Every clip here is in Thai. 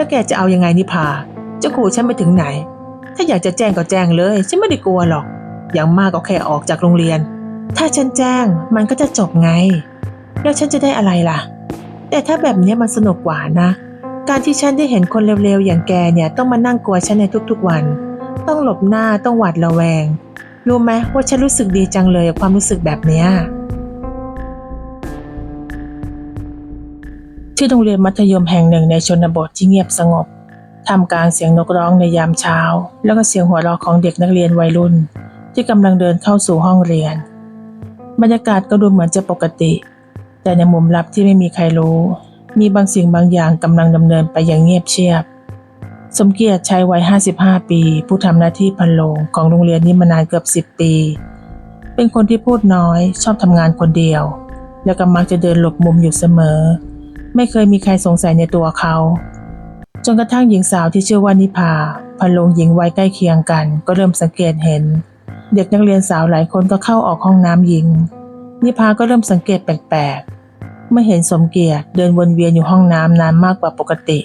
แล้วแกจะเอายังไงนิพาจะขู่ฉันไปถึงไหน ถ้าอยากจะแจ้งก็แจ้งเลย ฉันไม่ได้กลัวหรอก อย่างมากก็แค่ออกจากโรงเรียน ถ้าฉันแจ้งมันก็จะจบไง แล้วฉันจะได้อะไรล่ะ แต่ถ้าแบบนี้มันสนุกกว่านะ การที่ฉันได้เห็นคนเร็วๆอย่างแกเนี่ยต้องมานั่งกลัวฉันในทุกๆวัน ต้องหลบหน้าต้องหวาดระแวง รู้ไหมว่าฉันรู้สึกดีจังเลยความรู้สึกแบบเนี้ย ที่โรงเรียนมัธยมแห่งหนึ่งในชนบทที่เงียบสงบท่ามกลางเสียงนกร้องในยามเช้า แล้วก็เสียงหัวเราะของเด็กนักเรียนวัยรุ่น ที่กำลังเดินเข้าสู่ห้องเรียน บรรยากาศก็ดูเหมือนจะปกติ แต่ในมุมลับที่ไม่มีใครรู้ มีบางสิ่งบางอย่างกำลังดำเนินไปอย่างเงียบเชียบ สมเกียรติชายวัย 55 ปี ผู้ทำหน้าที่พันโลงของโรงเรียนนี้มานานเกือบ 10 ปี เป็นคนที่พูดน้อย ชอบทำงานคนเดียว แล้วก็มักจะเดินหลบมุมอยู่เสมอ ไม่เคยมีใครสงสัยในตัวเขา จนกระทั่งหญิงสาวที่ชื่อว่านิพาพันโลงหญิงวัยใกล้เคียงกัน ก็เริ่มสังเกตเห็น เด็กนักเรียนสาวหลายคนก็เข้าออกห้องน้ำหญิง นิพาก็เริ่มสังเกตแปลกๆเมื่อเห็นสมเกียรติเดินวนเวียนอยู่ห้องน้ำนานมากกว่าปกติ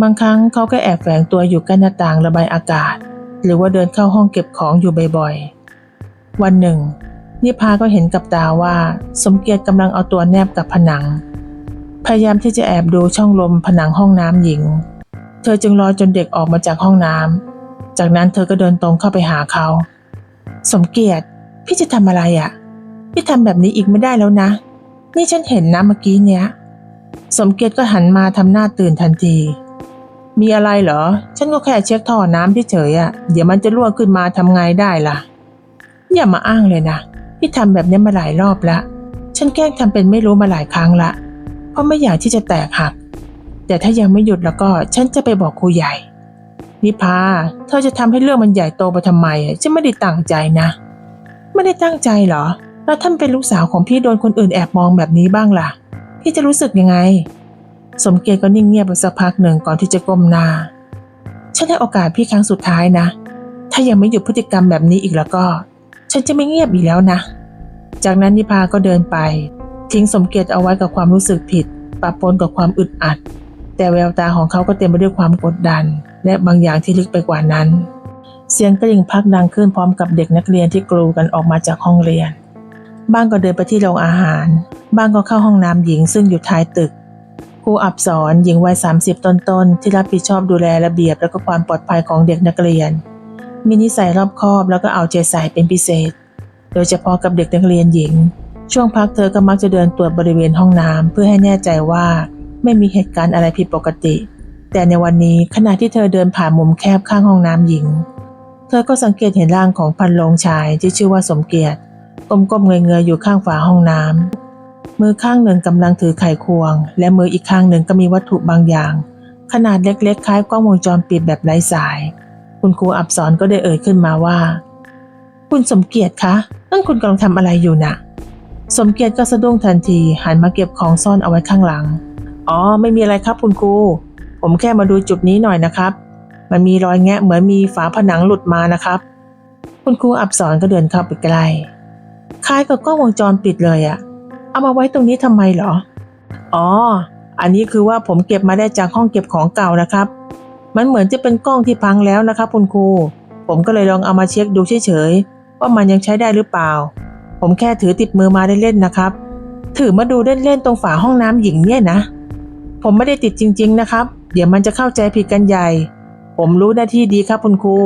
บางครั้งเขาก็แอบแฝงตัวอยู่ใกล้หน้าต่างระบายอากาศ หรือว่าเดินเข้าห้องเก็บของอยู่บ่อยๆ วันหนึ่งนิพาก็เห็นกับตาว่า สมเกียรติกำลังเอาตัวแนบกับผนัง พยายามที่จะแอบดูช่องลมผนังห้องน้ำหญิง เธอจึงรอจนเด็กออกมาจากห้องน้ำ จากนั้นเธอก็เดินตรงเข้าไปหาเขา สมเกียรติ พี่จะทำอะไรอะ่ะ พี่ทำแบบนี้อีกไม่ได้แล้วนะ นี่ฉันเห็นนะเมื่อกี้เนี้ย สมเกียรติก็หันมาทำหน้าตื่นทันที มีอะไรเหรอ ฉันก็แค่เช็คท่อน้ำเฉยๆอะ เดี๋ยวมันจะรั่วขึ้นมาทำไงได้ล่ะ อย่ามาอ้างเลยนะ พี่ทำแบบนี้มาหลายรอบละ ฉันแกล้งทำเป็นไม่รู้มาหลายครั้งละ เพราะไม่อยากที่จะแตกหัก แต่ถ้ายังไม่หยุดแล้วก็ฉันจะไปบอกครูใหญ่ นิพา เธอจะทำให้เรื่องมันใหญ่โตไปทำไมฉันไม่ได้ตั้งใจนะ ไม่ได้ตั้งใจเหรอ แล้วท่านเป็นลูกสาวของพี่โดนคนอื่นแอบมองแบบนี้บ้างล่ะ พี่จะรู้สึกยังไง สมเกียรติก็นิ่งเงียบไปสักพักหนึ่งก่อนที่จะก้มหน้า ฉันให้โอกาสพี่ครั้งสุดท้ายนะ ถ้ายังไม่หยุดพฤติกรรมแบบนี้อีกแล้วก็ ฉันจะไม่เงียบอีกแล้วนะ จากนั้นนิพาก็เดินไป ทิ้งสมเกียรติเอาไว้กับความรู้สึกผิดปะปนกับความอึดอัด แต่แววตาของเขาก็เต็มไปด้วยความกดดัน และบางอย่างที่ลึกไปกว่านั้น เสียงกระดิ่งพักดังขึ้นพร้อมกับเด็กนักเรียนที่กรูกันออกมาจากห้องเรียน บ้างก็เดินไปที่โรงอาหาร บ้างก็เข้าห้องน้ำหญิงซึ่งอยู่ท้ายตึกครูอับสอนหญิงวัย 30 ต้นๆ ที่รับผิดชอบดูแลระเบียบและก็ความปลอดภัยของเด็กนักเรียน มีนิสัยรอบคอบแล้วก็เอาใจใส่เป็นพิเศษ โดยเฉพาะกับเด็กนักเรียนหญิง ช่วงพักเธอก็มักจะเดินตรวจบริเวณห้องน้ำเพื่อให้แน่ใจว่าไม่มีเหตุการณ์อะไรผิดปกติ แต่ในวันนี้ขณะที่เธอเดินผ่านมุมแคบข้างห้องน้ำหญิง เธอก็สังเกตเห็นร่างของพันลงชายที่ชื่อว่าสมเกียรติก้มๆเงยๆอยู่ข้างฝาห้องน้ำมือข้างหนึ่งกำลังถือไขควง และมืออีกข้างหนึ่งก็มีวัตถุบางอย่าง ขนาดเล็กๆ คล้ายกล้องวงจรปิดแบบไร้สาย คุณครูอับสอนก็ได้เอ่ยขึ้นมาว่า คุณสมเกียรติคะนั่นคุณกำลังทำอะไรอยู่น่ะ สมเกียรติก็สะดุ้งทันที หันมาเก็บของซ่อนเอาไว้ข้างหลัง อ๋อ ไม่มีอะไรครับคุณครู ผมแค่มาดูจุดนี้หน่อยนะครับ มันมีรอยแงะเหมือนมีฝาผนังหลุดมานะครับ คุณครูอับสอนก็เดินเข้าไปใกล้คล้ายกับกล้องวงจรปิดเลยอะเอามาไว้ตรงนี้ทำไมเหรอ อ๋อ อันนี้คือว่าผมเก็บมาได้จากห้องเก็บของเก่านะครับ มันเหมือนจะเป็นกล้องที่พังแล้วนะครับคุณครู ผมก็เลยลองเอามาเช็คดูเฉยๆว่ามันยังใช้ได้หรือเปล่า ผมแค่ถือติดมือมาเล่นๆนะครับ ถือมาดูเล่นๆตรงฝาห้องน้ำหญิงเนี่ยนะ ผมไม่ได้ติดจริง ๆ นะครับ เดี๋ยวมันจะเข้าใจผิดกันใหญ่ ผมรู้หน้าที่ดีครับคุณครู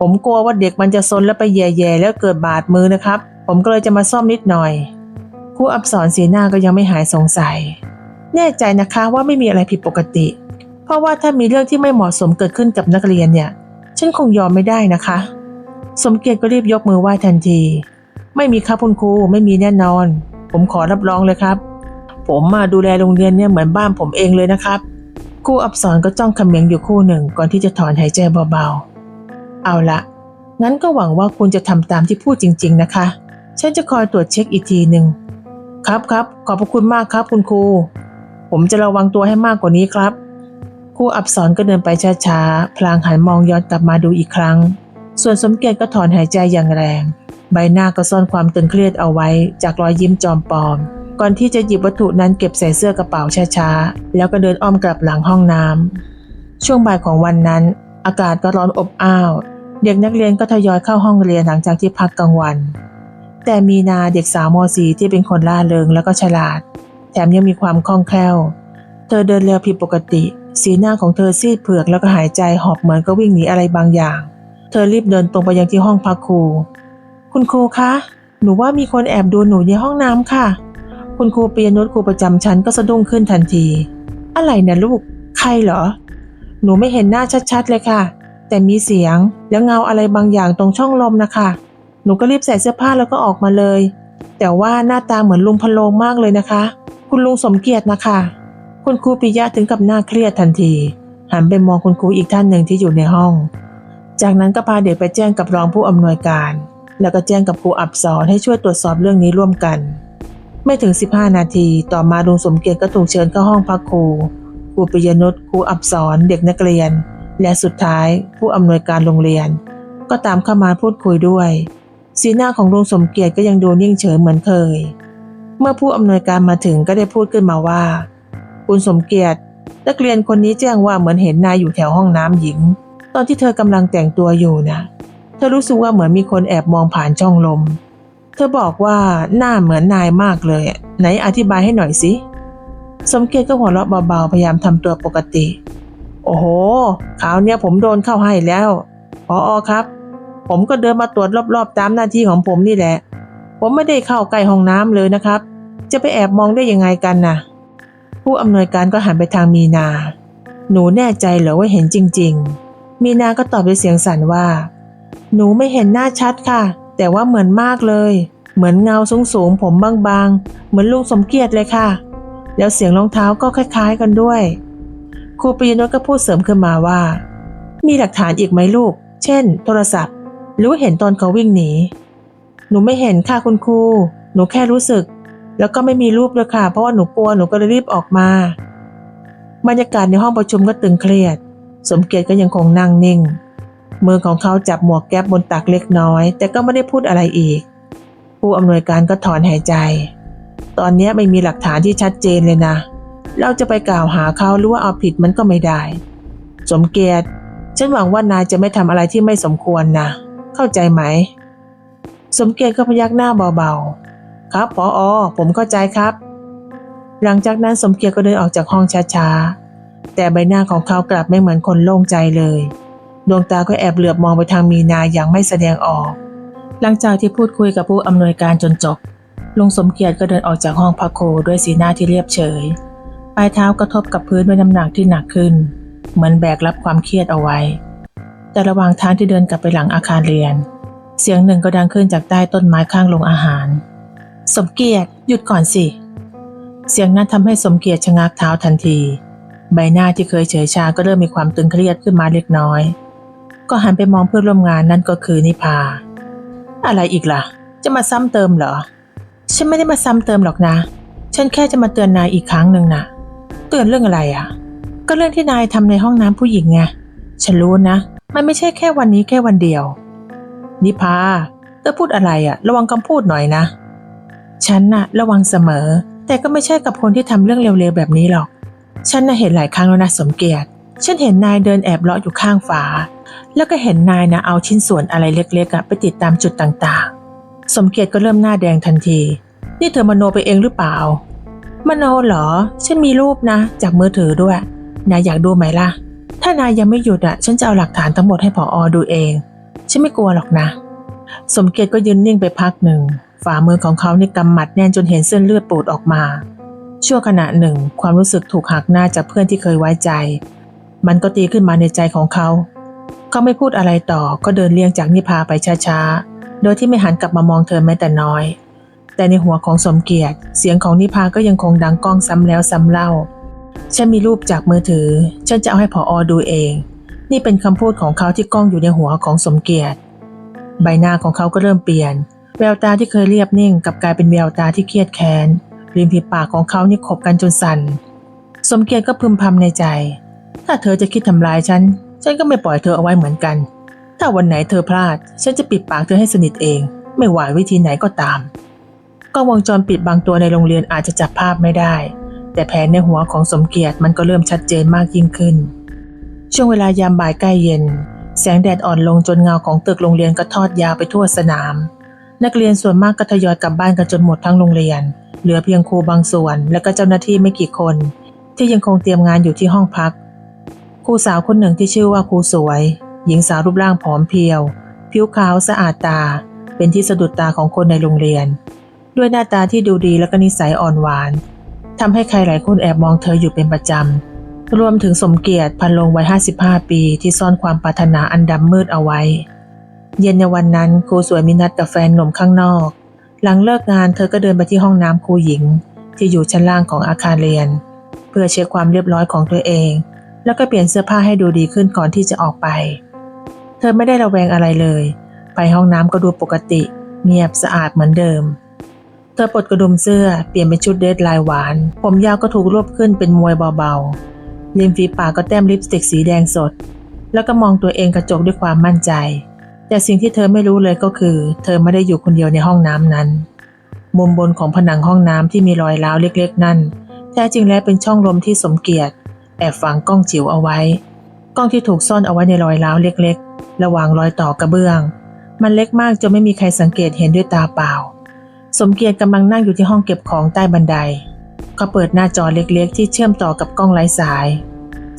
ผมกลัวว่าเด็กมันจะซนแล้วไปแย่ๆแล้วเกิดบาดมือนะครับ ผมก็เลยจะมาซ่อมนิดหน่อยครูอับสอนสีหน้าก็ยังไม่หายสงสัย แน่ใจนะคะว่าไม่มีอะไรผิดปกติ เพราะว่าถ้ามีเรื่องที่ไม่เหมาะสมเกิดขึ้นกับนักเรียนเนี่ย ฉันคงยอมไม่ได้นะคะ สมเกียรติก็รีบยกมือไหว้ทันที ไม่มีครับคุณครูไม่มีแน่นอน ผมขอรับรองเลยครับ ผมมาดูแลโรงเรียนเนี่ยเหมือนบ้านผมเองเลยนะครับครูอับสอนก็จ้องคำเมียงอยู่คู่หนึ่งก่อนที่จะถอนหายใจเบาๆ เอาละงั้นก็หวังว่าคุณจะทำตามที่พูดจริง ๆ นะคะ ฉันจะคอยตรวจเช็คอีกทีหนึ่งครับครับขอบพระคุณมากครับคุณครู ผมจะระวังตัวให้มากกว่านี้ครับครูอับสอนก็เดินไปช้าๆ พลางหันมองย้อนกลับมาดูอีกครั้ง ส่วนสมเกียรติก็ถอนหายใจอย่างแรง ใบหน้าก็ซ่อนความตึงเครียดเอาไว้ จากรอยยิ้มจอมปลอม ก่อนที่จะหยิบวัตถุนั้นเก็บใส่เสื้อกระเป๋าช้าๆ แล้วก็เดินอ้อมกลับหลังห้องน้ำช่วงบ่ายของวันนั้น อากาศก็ร้อนอบอ้าว เด็กนักเรียนก็ทยอยเข้าห้องเรียนหลังจากที่พักกลางวัน แต่มีนาเด็กสาวม .4 ที่เป็นคนล่าเริงแล้วก็ฉลาด แถมยังมีความคล่องแคล่ว เธอเดินเร็วผิดปกติ สีหน้าของเธอซีดเผือกแล้วก็หายใจหอบเหมือนก็วิ่งหนีอะไรบางอย่าง เธอรีบเดินตรงไปยังที่ห้องพักครู คุณครูคะ หนูว่ามีคนแอบดูหนูในห้องน้ำค่ะ คุณครูปียนุชครูประจำชั้นก็สะดุ้งขึ้นทันที อะไรนะลูก ใครเหรอ หนูไม่เห็นหน้าชัดๆเลยค่ะ แต่มีเสียงแล้วเงาอะไรบางอย่างตรงช่องลมนะคะ หนูก็รีบใส่เสื้อผ้าแล้วก็ออกมาเลย แต่ว่าหน้าตาเหมือนลุงพะโลงมากเลยนะคะ คุณลุงสมเกียรตินะคะ คุณครูปิยะถึงกับหน้าเครียดทันที หันไปมองคุณครูอีกท่านหนึ่งที่อยู่ในห้อง จากนั้นก็พาเด็กไปแจ้งกับรองผู้อำนวยการ แล้วก็แจ้งกับครูอับสอนให้ช่วยตรวจสอบเรื่องนี้ร่วมกัน ไม่ถึง 15 นาที ต่อมาลุงสมเกียรติก็ถูกเชิญเข้าห้องพักครูครูปิยนุชครูอับสอนเด็กนักเรียน และสุดท้ายผู้อำนวยการโรงเรียน ก็ตามเข้ามาพูดคุยด้วย สีหน้าของลุงสมเกียรติก็ยังดูนิ่งเฉยเหมือนเคย เมื่อผู้อำนวยการมาถึงก็ได้พูดขึ้นมาว่า คุณสมเกียรตินักเรียนคนนี้แจ้งว่าเหมือนเห็นนายอยู่แถวห้องน้ำหญิง ตอนที่เธอกำลังแต่งตัวอยู่นะ เธอรู้สึกว่าเหมือนมีคนแอบมองผ่านช่องลม เธอบอกว่าหน้าเหมือนนายมากเลย ไหนอธิบายให้หน่อยสิ สมเกียรติก็หัวเราะเบาๆ พยายามทำตัวปกติ โอ้โหคราวเนี้ยผมโดนเข้าให้แล้วพออครับ ผมก็เดินมาตรวจรอบๆ ตามหน้าที่ของผมนี่แหละ ผมไม่ได้เข้าใกล้ห้องน้ำเลยนะครับ จะไปแอบมองได้ยังไงกันนะผู้อำนวยการก็หันไปทางมีนา หนูแน่ใจเหรอว่าเห็นจริง ๆ มีนาก็ตอบด้วยเสียงสั่นว่า หนูไม่เห็นหน้าชัดค่ะ แต่ว่าเหมือนมากเลย เหมือนเงาสูงๆผมบางๆ เหมือนลุงสมเกียรติเลยค่ะ แล้วเสียงรองเท้าก็คล้าย ๆ กันด้วย ครูปียนุชก็พูดเสริมขึ้นมาว่า มีหลักฐานอีกไหมลูก เช่น โทรศัพท์ หรือเห็นตอนเขาวิ่งหนี หนูไม่เห็นค่ะคุณครู หนูแค่รู้สึก แล้วก็ไม่มีรูปเลยค่ะ เพราะว่าหนูกลัวหนูก็เลยรีบออกมา บรรยากาศในห้องประชุมก็ตึงเครียด สมเกียรติก็ยังคงนั่งนิ่ง มือของเขาจับหมวกแก๊บบนตักเล็กน้อย แต่ก็ไม่ได้พูดอะไรอีก ผู้อำนวยการก็ถอนหายใจ ตอนนี้ไม่มีหลักฐานที่ชัดเจนเลยนะ เราจะไปกล่าวหาเขาหรือว่าเอาผิดมันก็ไม่ได้ สมเกียรติ ฉันหวังว่านายจะไม่ทำอะไรที่ไม่สมควรนะ เข้าใจไหม สมเกียรติก็พยักหน้าเบาๆ ครับพออผมเข้าใจครับ หลังจากนั้นสมเกียรติก็เดินออกจากห้องช้าๆ แต่ใบหน้าของเขากลับไม่เหมือนคนโล่งใจเลย ดวงตาก็แอบเหลือบมองไปทางมีนาอย่างไม่แสดงออก หลังจากที่พูดคุยกับผู้อำนวยการจนจบ ลุงสมเกียรติก็เดินออกจากห้องพักโคด้วยสีหน้าที่เรียบเฉย ปลายเท้ากระทบกับพื้นด้วยน้ำหนักที่หนักขึ้น เหมือนแบกรับความเครียดเอาไว้ แต่ระหว่างทางที่เดินกลับไปหลังอาคารเรียน เสียงหนึ่งก็ดังขึ้นจากใต้ต้นไม้ข้างโรงอาหาร สมเกียรติหยุดก่อนสิ เสียงนั้นทำให้สมเกียรติชะงักเท้าทันที ใบหน้าที่เคยเฉยชาก็เริ่มมีความตึงเครียดขึ้นมาเล็กน้อย ก็หันไปมองเพื่อนร่วมงานนั่นก็คือนิพา อะไรอีกล่ะ จะมาซ้ำเติมเหรอ ฉันไม่ได้มาซ้ำเติมหรอกนะ ฉันแค่จะมาเตือนนายอีกครั้งหนึ่งนะเตือนเรื่องอะไรอะ ก็เรื่องที่นายทำในห้องน้ำผู้หญิงไง ฉันรู้นะ มันไม่ใช่แค่วันนี้แค่วันเดียว นิพาเธอพูดอะไรอะ ระวังคำพูดหน่อยนะ ฉันน่ะ ระวังเสมอ แต่ก็ไม่ใช่กับคนที่ทำเรื่องเร็วๆแบบนี้หรอก ฉันน่ะเห็นหลายครั้งแล้วนะสมเกียรติ ฉันเห็นนายเดินแอบเลาะอยู่ข้างฝา แล้วก็เห็นนายนะเอาชิ้นส่วนอะไรเล็กๆไปติดตามจุดต่างๆ สมเกียรติก็เริ่มหน้าแดงทันที นี่เธอมโนไปเองหรือเปล่า มโนเหรอ ฉันมีรูปนะ จากมือถือด้วย นายอยากดูไหมล่ะ ถ้านายยังไม่หยุดอะฉันจะเอาหลักฐานทั้งหมดให้ผออดูเอง ฉันไม่กลัวหรอกนะ สมเกียรติก็ยืนนิ่งไปพักหนึ่ง ฝ่ามือของเขานี่กำหมัดแน่นจนเห็นเส้นเลือดปูดออกมา ชั่วขณะหนึ่ง ความรู้สึกถูกหักหน้าจากเพื่อนที่เคยไว้ใจ มันก็ตีขึ้นมาในใจของเขา เขาไม่พูดอะไรต่อก็เดินเลี่ยงจากนิพาไปช้าๆ โดยที่ไม่หันกลับมามองเธอแม้แต่น้อย แต่ในหัวของสมเกียรติ เสียงของนิพาก็ยังคงดังก้องซ้ำแล้วซ้ำเล่า ฉันมีรูปจากมือถือ ฉันจะเอาให้ผออดูเอง นี่เป็นคำพูดของเขาที่ก้องอยู่ในหัวของสมเกียรติ ใบหน้าของเขาก็เริ่มเปลี่ยน แววตาที่เคยเรียบนิ่งกลับกลายเป็นแววตาที่เครียดแค้นริมฝีปากของเขานี่ขบกันจนสั่น สมเกียรติก็พึมพำในใจ ถ้าเธอจะคิดทำร้ายฉัน ฉันก็ไม่ปล่อยเธอเอาไว้เหมือนกัน ถ้าวันไหนเธอพลาด ฉันจะปิดปากเธอให้สนิทเอง ไม่ว่าวิธีไหนก็ตามกล้องวงจรปิดบางตัวในโรงเรียนอาจจะจับภาพไม่ได้ แต่แผนในหัวของสมเกียรติมันก็เริ่มชัดเจนมากยิ่งขึ้น ช่วงเวลายามบ่ายใกล้เย็น แสงแดดอ่อนลงจนเงาของตึกโรงเรียนก็ทอดยาวไปทั่วสนาม นักเรียนส่วนมากก็ทยอยกลับบ้านกันจนหมดทั้งโรงเรียน เหลือเพียงครูบางส่วน และก็เจ้าหน้าที่ไม่กี่คน ที่ยังคงเตรียมงานอยู่ที่ห้องพัก ครูสาวคนหนึ่งที่ชื่อว่าครูสวย หญิงสาวรูปร่างผอมเพรียว ผิวขาวสะอาดตา เป็นที่สะดุดตาของคนในโรงเรียน ด้วยหน้าตาที่ดูดีและก็นิสัยอ่อนหวานทำให้ใครหลายคนแอบมองเธออยู่เป็นประจำรวมถึงสมเกียรติพันลงวัย 55 ปีที่ซ่อนความปรารถนาอันดำมืดเอาไว้ เย็นในวันนั้นครูสวยมีนัดกับแฟนหนุ่มข้างนอก หลังเลิกงานเธอก็เดินไปที่ห้องน้ำครูหญิง ที่อยู่ชั้นล่างของอาคารเรียน เพื่อเช็คความเรียบร้อยของตัวเอง แล้วก็เปลี่ยนเสื้อผ้าให้ดูดีขึ้นก่อนที่จะออกไป เธอไม่ได้ระแวงอะไรเลย ไปห้องน้ำก็ดูปกติ เงียบสะอาดเหมือนเดิม เธอปลดกระดุมเสื้อเปลี่ยนเป็นชุดเดรสลายหวาน ผมยาวก็ถูกรวบขึ้นเป็นมวยเบาๆริมฝีปากก็แต้มลิปสติกสีแดงสด แล้วก็มองตัวเองกระจกด้วยความมั่นใจ แต่สิ่งที่เธอไม่รู้เลยก็คือ เธอไม่ได้อยู่คนเดียวในห้องน้ำนั้น มุมบนของผนังห้องน้ำที่มีรอยร้าวเล็ก ๆ นั่นแท้จริงแล้วเป็นช่องลมที่สมเกียรติ แอบฝังกล้องจิ๋วเอาไว้ กล้องที่ถูกซ่อนเอาไว้ในรอยร้าวเล็กๆ ระหว่างรอยต่อกระเบื้อง มันเล็กมากจนไม่มีใครสังเกตเห็นด้วยตาเปล่า สมเกียรติกำลังนั่งอยู่ที่ห้องเก็บของใต้บันได เขาเปิดหน้าจอเล็กๆ ที่เชื่อมต่อกับกล้องไร้สาย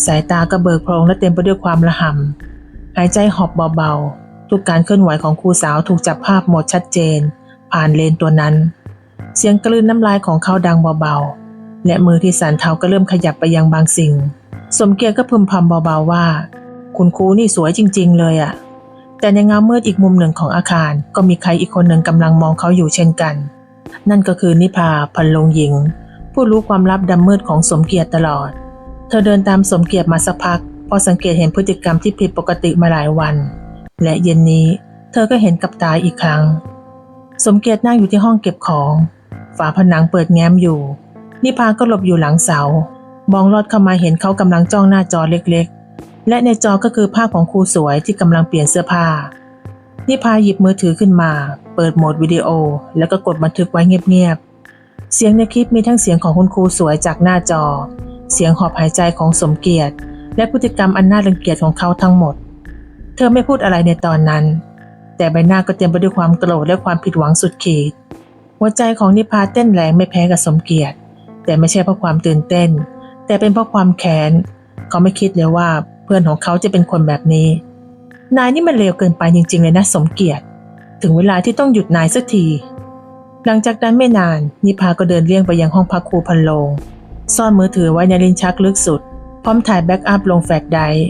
สายตาก็เบิกโพรงและเต็มไปด้วยความระห่ำหายใจหอบเบาๆทุกการเคลื่อนไหวของครูสาวถูกจับภาพหมดชัดเจน ผ่านเลนตัวนั้น เสียงกลืนน้ำลายของเขาดังเบาๆ และมือที่สันเท้าก็เริ่มขยับไปยังบางสิ่ง สมเกียรติก็พึมพำเบาๆว่า คุณครูนี่สวยจริง ๆ เลยอะแต่ในเงามืดอีกมุมหนึ่งของอาคาร ก็มีใครอีกคนหนึ่งกำลังมองเขาอยู่เช่นกัน นั่นก็คือนิพาพันลงหญิง ผู้รู้ความลับดำมืดของสมเกียรติตลอด เธอเดินตามสมเกียรติมาสักพัก พอสังเกตเห็นพฤติกรรมที่ผิดปกติมาหลายวัน และเย็นนี้ เธอก็เห็นกับตาอีกครั้ง สมเกียรตินั่งอยู่ที่ห้องเก็บของ ฝาผนังเปิดแง้มอยู่ นิพาก็หลบอยู่หลังเสามองลอดเข้ามาเห็นเขากำลังจ้องหน้าจอเล็กๆ และในจอก็คือภาพของครูสวยที่กำลังเปลี่ยนเสื้อผ้า นิพาหยิบมือถือขึ้นมา เปิดโหมดวิดีโอ แล้วก็กดบันทึกไว้เงียบๆ เสียงในคลิปมีทั้งเสียงของคุณครูสวยจากหน้าจอ เสียงหอบหายใจของสมเกียรติ และพฤติกรรมอันน่ารังเกียจของเขาทั้งหมด เธอไม่พูดอะไรในตอนนั้น แต่ใบหน้าก็เต็มไปด้วยความโกรธและความผิดหวังสุดขีด หัวใจของนิพาเต้นแรงไม่แพ้กับสมเกียรติ แต่ไม่ใช่เพราะความตื่นเต้น แต่เป็นเพราะความแค้นเขาไม่คิดเลยว่าเพื่อนของเขาจะเป็นคนแบบนี้ นายนี่มันเลวเกินไปจริง ๆ เลยนะสมเกียรติ ถึงเวลาที่ต้องหยุดนายสักที หลังจากนั้นไม่นาน นิพาก็เดินเลี่ยงไปยังห้องพักครูพันโลง ซ่อนมือถือไว้ในลิ้นชักลึกสุด พร้อมถ่ายแบ็กอัพลงแฟลชไดร์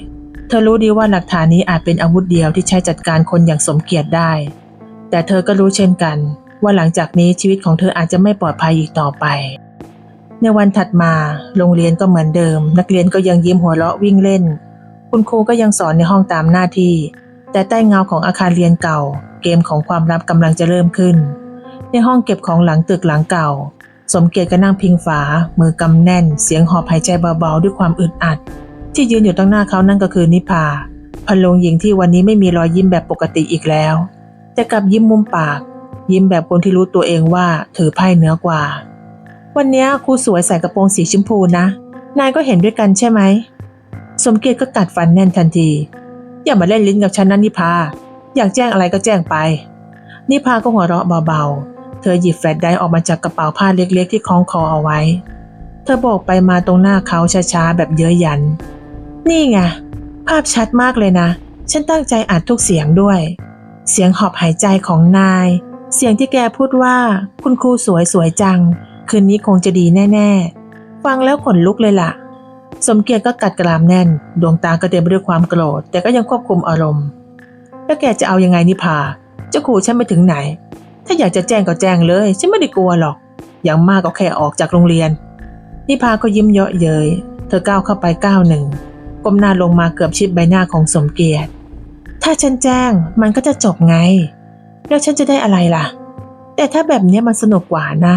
เธอรู้ดีว่าหลักฐานนี้อาจเป็นอาวุธเดียวที่ใช้จัดการคนอย่างสมเกียรติได้ แต่เธอก็รู้เช่นกัน ว่าหลังจากนี้ชีวิตของเธออาจจะไม่ปลอดภัยอีกต่อไป ในวันถัดมา โรงเรียนก็เหมือนเดิม นักเรียนก็ยังยิ้มหัวเราะวิ่งเล่น คุณครูก็ยังสอนในห้องตามหน้าที่ แต่ใต้เงาของอาคารเรียนเก่า เกมของความลับกำลังจะเริ่มขึ้น ในห้องเก็บของหลังตึกหลังเก่า สมเกียรติก็นั่งพิงฝา มือกำแน่น เสียงหอบหายใจเบาๆด้วยความอึดอัด ที่ยืนอยู่ตรงหน้าเขานั่นก็คือนิพาพันลงหญิงที่วันนี้ไม่มีรอยยิ้มแบบปกติอีกแล้ว แต่กลับยิ้มมุมปาก ยิ้มแบบคนที่รู้ตัวเองว่าถือไพ่เหนือกว่า วันนี้ครูสวยใส่กระโปรงสีชมพูนะ นายก็เห็นด้วยกันใช่ไหม สมเกียรติก็กัดฟันแน่นทันที อย่ามาเล่นลิ้นกับฉันนะนิพา อยากแจ้งอะไรก็แจ้งไป นิพาก็หัวเราะเบาๆ เธอหยิบแฟลชไดร์ออกมาจากกระเป๋าผ้าเล็กๆ ที่คล้องคอเอาไว้ เธอโบกไปมาตรงหน้าเขาช้าๆ แบบเย้ยยัน นี่ไง ภาพชัดมากเลยนะ ฉันตั้งใจอัดทุกเสียงด้วย เสียงหอบหายใจของนาย เสียงที่แกพูดว่า คุณครูสวยสวยจัง คืนนี้คงจะดีแน่ ๆ ฟังแล้วขนลุกเลยล่ะ สมเกียรติก็กัดกรามแน่น ดวงตาก็เต็มไปด้วยความโกรธ แต่ก็ยังควบคุมอารมณ์ แล้วแกจะเอายังไงนิพาจะขู่ฉันไปถึงไหน ถ้าอยากจะแจ้งก็แจ้งเลย ฉันไม่ได้กลัวหรอก อย่างมากก็แค่ออกจากโรงเรียน นิพาก็ยิ้มเยาะเย้ย เธอก้าวเข้าไปก้าวหนึ่ง ก้มหน้าลงมาเกือบชิดใบหน้าของสมเกียรติ ถ้าฉันแจ้งมันก็จะจบไง แล้วฉันจะได้อะไรล่ะ แต่ถ้าแบบนี้มันสนุกกว่านะ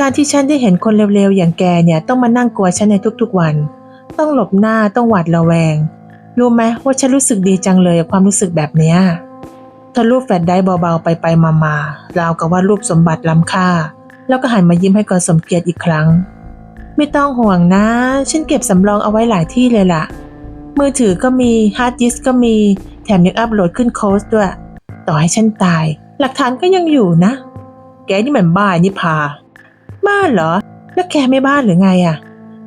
การที่ฉันได้เห็นคนเร็วๆ อย่างแกเนี่ยต้องมานั่งกลัวฉันในทุกๆวัน ต้องหลบหน้าต้องหวาดระแวง รู้ไหมว่าฉันรู้สึกดีจังเลยกับความรู้สึกแบบเนี้ยเธอรูปแฟลชได้เบาๆไปไปมามาๆราวกับว่ารูปสมบัติล้ำค่า แล้วก็หันมายิ้มให้กับสมเกียรติอีกครั้ง ไม่ต้องห่วงนะ ฉันเก็บสำรองเอาไว้หลายที่เลยล่ะ มือถือก็มีฮาร์ดดิสก์ก็มี แถมยังอัปโหลดขึ้นโค้ดด้วย ต่อให้ฉันตาย หลักฐานก็ยังอยู่นะ แกนี่เหมันบ้านี่พา บ้านเหรอ แล้วแกไม่บ้านหรือไงอะ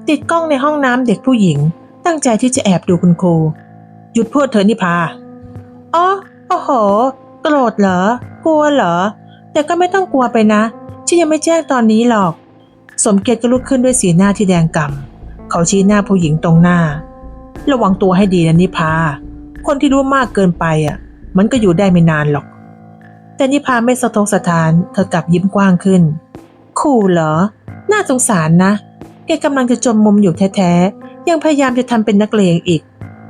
ติดกล้องในห้องน้ำเด็กผู้หญิง ตั้งใจที่จะแอบดูคุณครูหยุดพูดเถอนิพาอ๋อโอ้โห โกรธเหรอ กลัวเหรอ แต่ก็ไม่ต้องกลัวไปนะฉันยังไม่แจ้งตอนนี้หรอก สมเกียรติก็ลุกขึ้นด้วยสีหน้าที่แดงก่ำเขาชี้หน้าผู้หญิงตรงหน้า ระวังตัวให้ดีนะนิพา คนที่รู้มากเกินไปอะ มันก็อยู่ได้ไม่นานหรอก แต่นิพาไม่สะทกสะทาน เธอกลับยิ้มกว้างขึ้น ขู่เหรอ น่าสงสารนะ แกกำลังจะจมมุมอยู่แท้ๆ ยังพยายามจะทำเป็นนักเลงอีก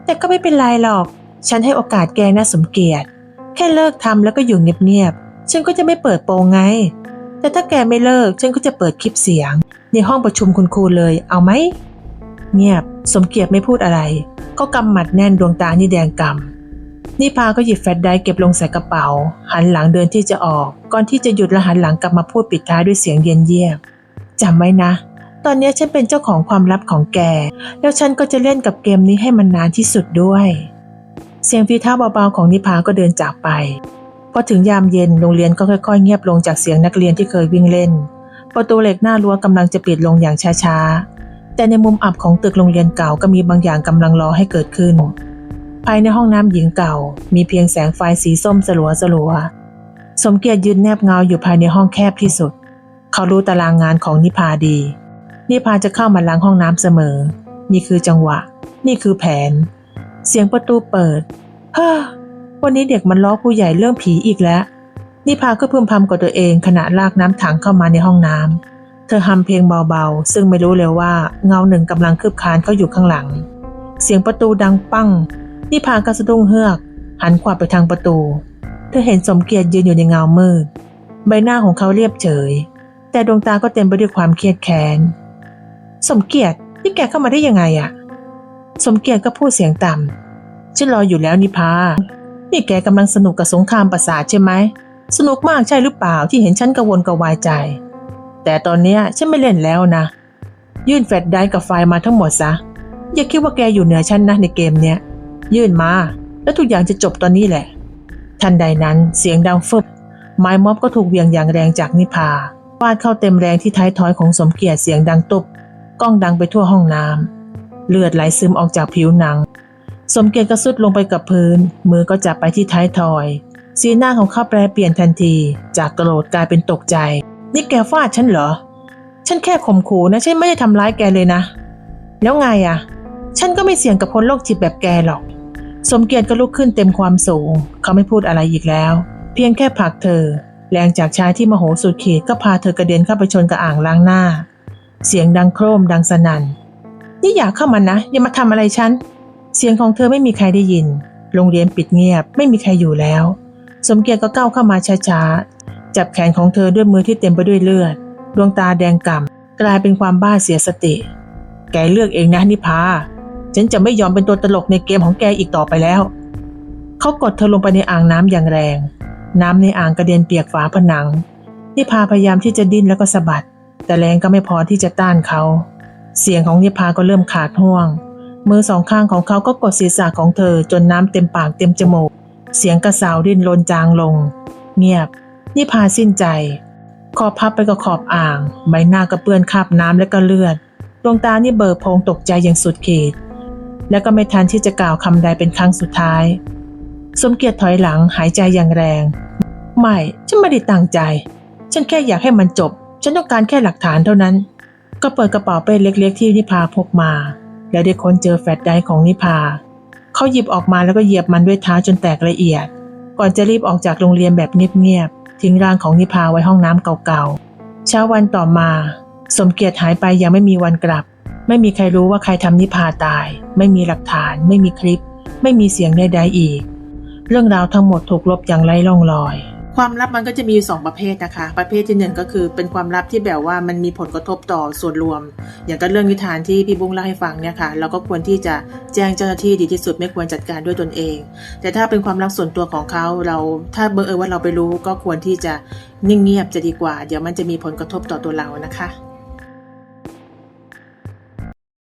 แต่ก็ไม่เป็นไรหรอก ฉันให้โอกาสแกนะสมเกียรติ แค่เลิกทำแล้วก็อยู่เงียบๆ ฉันก็จะไม่เปิดโปงไง แต่ถ้าแกไม่เลิก ฉันก็จะเปิดคลิปเสียง ในห้องประชุมคุณครูเลย เอาไหม เงียบ สมเกียรติไม่พูดอะไร ก็กำหมัดแน่นดวงตานี่แดงกำ นิพาก็หยิบแฟลชไดร์เก็บลงใส่กระเป๋า หันหลังเดินที่จะออก ก่อนที่จะหยุดและหันหลังกลับมาพูดปิดท้ายด้วยเสียงเย็นเยียบจำไว้นะ ตอนนี้ฉันเป็นเจ้าของความลับของแก แล้วฉันก็จะเล่นกับเกมนี้ให้มันนานที่สุดด้วย เสียงฝีเท้าเบาๆของนิพาก็เดินจากไปพอถึงยามเย็นโรงเรียนก็ค่อยๆ เงียบลงจากเสียงนักเรียนที่เคยวิ่งเล่น ประตูเหล็กหน้ารั้วกำลังจะปิดลงอย่างช้าๆแต่ในมุมอับของตึกโรงเรียนเก่าก็มีบางอย่างกำลังรอให้เกิดขึ้น ภายในห้องน้ำหญิงเก่า มีเพียงแสงไฟสีส้มสลัวสลัวๆสมเกียรติยืนแนบเงาอยู่ภายในห้องแคบที่สุด เขารู้ตารางงานของนิพาดี นิพาจะเข้ามาล้างห้องน้ำเสมอ นี่คือจังหวะ นี่คือแผน เสียงประตูเปิดเฮ้อวันนี้เด็กมันล้อผู้ใหญ่เรื่องผีอีกแล้ว นิพาก็พึมพำกับตัวเองขณะลากน้ำถังเข้ามาในห้องน้ำ เธอฮัมเพลงเบาๆ ซึ่งไม่รู้เลยว่าเงาหนึ่งกำลังคืบคานเข้าอยู่ข้างหลัง เสียงประตูดังปั้ง นิพาก็สะดุ้งเฮือก หันขวาไปทางประตู เธอเห็นสมเกียรติยืนอยู่ในเงามืด ใบหน้าของเขาเรียบเฉย แต่ดวงตาก็เต็มไปด้วยความเครียดแค้น สมเกียรตินี่แกเข้ามาได้ยังไงอะสมเกียรติก็พูดเสียงต่ำฉันรออยู่แล้วนิพา นี่แกกำลังสนุกกับสงครามประสาทใช่ไหม สนุกมากใช่หรือเปล่าที่เห็นฉันกระวนกระวายใจ แต่ตอนนี้ฉันไม่เล่นแล้วนะ ยื่นแฟลชไดร์กับไฟล์มาทั้งหมดซะ อย่าคิดว่าแกอยู่เหนือฉันนะในเกมเนี้ย ยื่นมา แล้วทุกอย่างจะจบตอนนี้แหละ ทันใดนั้นเสียงดังฟึบไม้ม็อบก็ถูกเวียงอย่างแรงจากนิพาฟาดเข้าเต็มแรงที่ท้ายทอยของสมเกียรติเสียงดังตุบกล้องดังไปทั่วห้องน้ำเลือดไหลซึมออกจากผิวหนัง สมเกียรติก็สุดลงไปกับพื้น มือก็จับไปที่ท้ายทอย สีหน้าของเขาแปรเปลี่ยนทันที จากโกรธกลายเป็นตกใจ นี่แกฟาดฉันเหรอ ฉันแค่ข่มขู่นะฉันไม่ได้ทำร้ายแกเลยนะ แล้วไงอะ ฉันก็ไม่เสี่ยงกับคนโรคจิตแบบแกหรอก สมเกียรติก็ลุกขึ้นเต็มความสูง เขาไม่พูดอะไรอีกแล้ว เพียงแค่ผลักเธอ แรงจากชายที่มโหสุดขีดก็พาเธอกระเด็นเข้าไปชนกับอ่างล้างหน้า เสียงดังโครมดังสนั่นนี่อย่าเข้ามานะ อย่ามาทำอะไรฉัน เสียงของเธอไม่มีใครได้ยิน โรงเรียนปิดเงียบไม่มีใครอยู่แล้ว สมเกียรติก็ก้าวเข้ามาช้าๆ จับแขนของเธอด้วยมือที่เต็มไปด้วยเลือด ดวงตาแดงก่ำกลายเป็นความบ้าเสียสติ แกเลือกเองนะนิพา ฉันจะไม่ยอมเป็นตัวตลกในเกมของแกอีกต่อไปแล้ว เขากดเธอลงไปในอ่างน้ำอย่างแรง น้ำในอ่างกระเด็นเปียกฝาผนังนิพาพยายามที่จะดิ้นแล้วก็สะบัด แต่แรงก็ไม่พอที่จะต้านเขา เสียงของนิพาก็เริ่มขาดห่วง มือสองข้างของเขาก็กดศีรษะของเธอจนน้ำเต็มปากเต็มจมูก เสียงกระสาวดิ้นรนจางลง เงียบ นิพาสิ้นใจ คอพับไปกับขอบอ่าง ใบหน้าก็เปื้อนคราบน้ำและก็เลือด ดวงตานี่เบิกโพงตกใจอย่างสุดขีด แล้วก็ไม่ทันที่จะกล่าวคำใดเป็นครั้งสุดท้าย สมเกียรติถอยหลังหายใจอย่างแรง ไม่ ฉันไม่ได้ตั้งใจ ฉันแค่อยากให้มันจบ ฉันต้องการแค่หลักฐานเท่านั้น ก็เปิดกระเป๋าเป้เล็กๆ ที่นิพาพกมา แล้วได้ค้นเจอแฟลชไดร์ของนิพา เขาหยิบออกมาแล้วก็เหยียบมันด้วยเท้าจนแตกละเอียด ก่อนจะรีบออกจากโรงเรียนแบบเงียบๆ ทิ้งร่างของนิพาไว้ห้องน้ำเก่าๆ เช้าวันต่อมา สมเกียรติหายไปยังไม่มีวันกลับ ไม่มีใครรู้ว่าใครทำนิพาตาย ไม่มีหลักฐาน ไม่มีคลิป ไม่มีเสียงใดๆอีก เรื่องราวทั้งหมดถูกลบอย่างไร้ร่องรอย ความลับมันก็จะมีอยู่สองประเภทนะคะ ประเภทที่หนึ่งก็คือเป็นความลับที่แบบว่ามันมีผลกระทบต่อส่วนรวม อย่างกับเรื่องนิทานที่พี่บุ้งเล่าให้ฟังเนี่ยค่ะ เราก็ควรที่จะแจ้งเจ้าหน้าที่ดีที่สุดไม่ควรจัดการด้วยตนเอง แต่ถ้าเป็นความลับส่วนตัวของเขาเราถ้าเบอร์เออว่าเราไปรู้ก็ควรที่จะนิ่งเงียบจะดีกว่า เดี๋ยวมันจะมีผลกระทบต่อตัวเรานะคะ